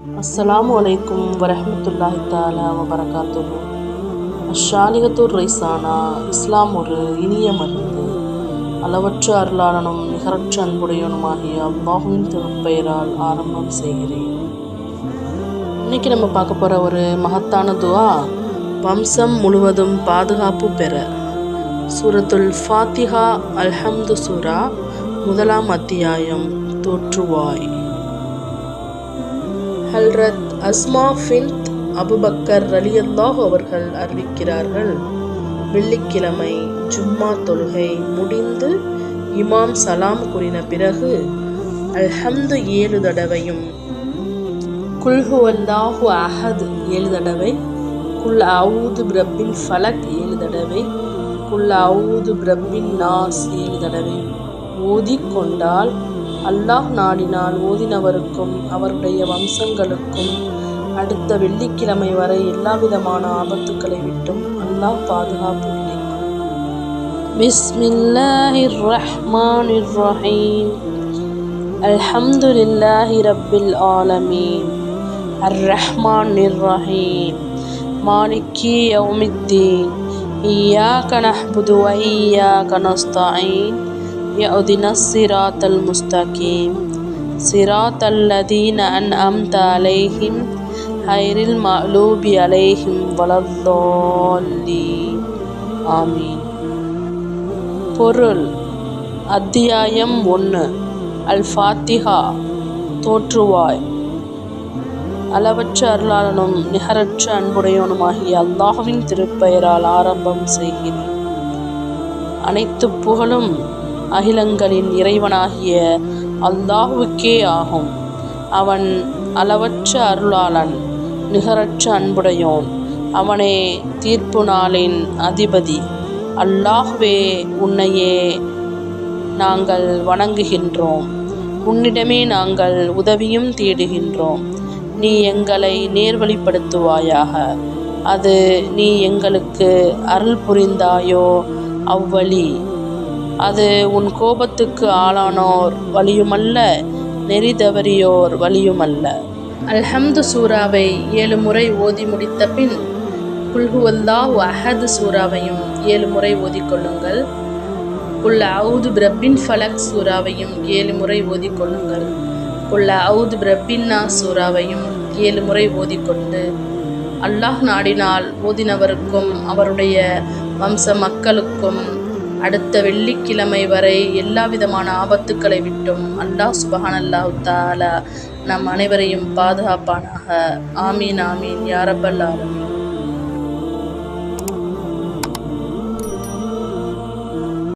அஸ்ஸலாமு அலைக்கும் வரமத்துல்லாஹி தாலா வபரகாத்துஹு அஷாலிகத்தூர் ரைசானா இஸ்லாம் ஒரு இனிய மருந்து அளவற்ற அருளாளனும் நிகரற்ற அன்புடையவனுமாகிய அல்லாஹுவின் திருப்பெயரால் ஆரம்பம் செய்கிறேன் இன்னைக்கு நம்ம பார்க்க போகிற ஒரு மகத்தான துவா வம்சம் முழுவதும் பாதுகாப்பு பெற சூரத்துல் ஃபாத்திஹா அல்ஹம்து சூரா முதலாம் அத்தியாயம் தோற்றுவாய் ஹல்ரத் அஸ்மா ஃபின்த் அபுபக்கர் ரலியல்லாஹ் அவர்கள் அறிவிக்கிறார்கள். வெள்ளிக்கிழமை ஜும்மா தொழுகை முடிந்து இமாம் சலாம் கூறின பிறகு அல்ஹம்து ஏழு தடவையும் குல்ஹு அல்லாஹு அஹத் ஏழு தடவை குல் அவுது பிரபின் ஃபலக் ஏழு தடவை குல் அவுது பிரபின் நாஸ் ஏழு தடவை. ஓதிக்கொண்டால் அல்லாஹ் நாடினால் ஓதினவருக்கும் அவருடைய வம்சங்களுக்கும் அடுத்த வெள்ளிக்கிழமை வரை எல்லாவிதமான ஆபத்துக்களை விட்டும் அல்லாஹ் பாதுகாப்பு கிடைக்கும் பிஸ்மில்லாஹிர் ரஹ்மானிர் ரஹீம் அல்ஹம்துலில்லாஹி ரப்பில் ஆலமீன் அர் ரஹ்மானிர் ரஹீம் மாலிக்கி யௌமித்தீன் إياك نعبد وإياك نستعين اهدنا الصراط المستقيم صراط الذين أنعمت عليهم غير المغلوب عليهم ولا الضالين ஆமீன் பொருள் அத்தியாயம் ஒன்று அல் ஃபாத்திஹா தோற்றுவாய் அளவற்ற அருளாளனும் நிகரற்ற அன்புடையவனுமாகிய அல்லாஹுவின் திருப்பெயரால் ஆரம்பம் செய்கிறேன் அனைத்து புகழும் அகிலங்களின் இறைவனாகிய அல்லாஹுவுக்கே ஆகும். அவன் அளவற்ற அருளாளன் நிகரற்ற அன்புடையோன். அவனே தீர்ப்பு நாளின் அதிபதி. அல்லாஹுவே உன்னையே நாங்கள் வணங்குகின்றோம். உன்னிடமே நாங்கள் உதவியும் தேடுகின்றோம். நீ எங்களை நேர்வழிப்படுத்துவாயாக. அது நீ எங்களுக்கு அருள் புரிந்தாயோ? அவ்வழி. அது உன் கோபத்துக்கு ஆளானோர் வழியுமல்ல நெறி தவறியோர் வழியுமல்ல அல்ஹம்து சூராவை ஏழு முறை ஓதி முடித்த பின் குல்ஹுவல்லா அஹது சூராவையும் ஏழு முறை ஓதிக்கொள்ளுங்கள் குல் அவுது பிரபின் ஃபலக் சூராவையும் ஏழு முறை ஓதிக்கொள்ளுங்கள் குல் அவுது பிரபின்னா சூராவையும் ஏழு முறை ஓதிக்கொண்டு அல்லாஹ் நாடினால் ஓதினவருக்கும் அவருடைய வம்ச மக்களுக்கும் அடுத்த வெள்ளிக்கிழமை வரை எல்லா விதமான ஆபத்துக்களை விட்டும் அல்லாஹ் சுபஹான் அல்லாஹு தாலா நம் அனைவரையும் பாதுகாப்பானாக. ஆமீன் ஆமீன். யாரப்பல் ஆலமீன்.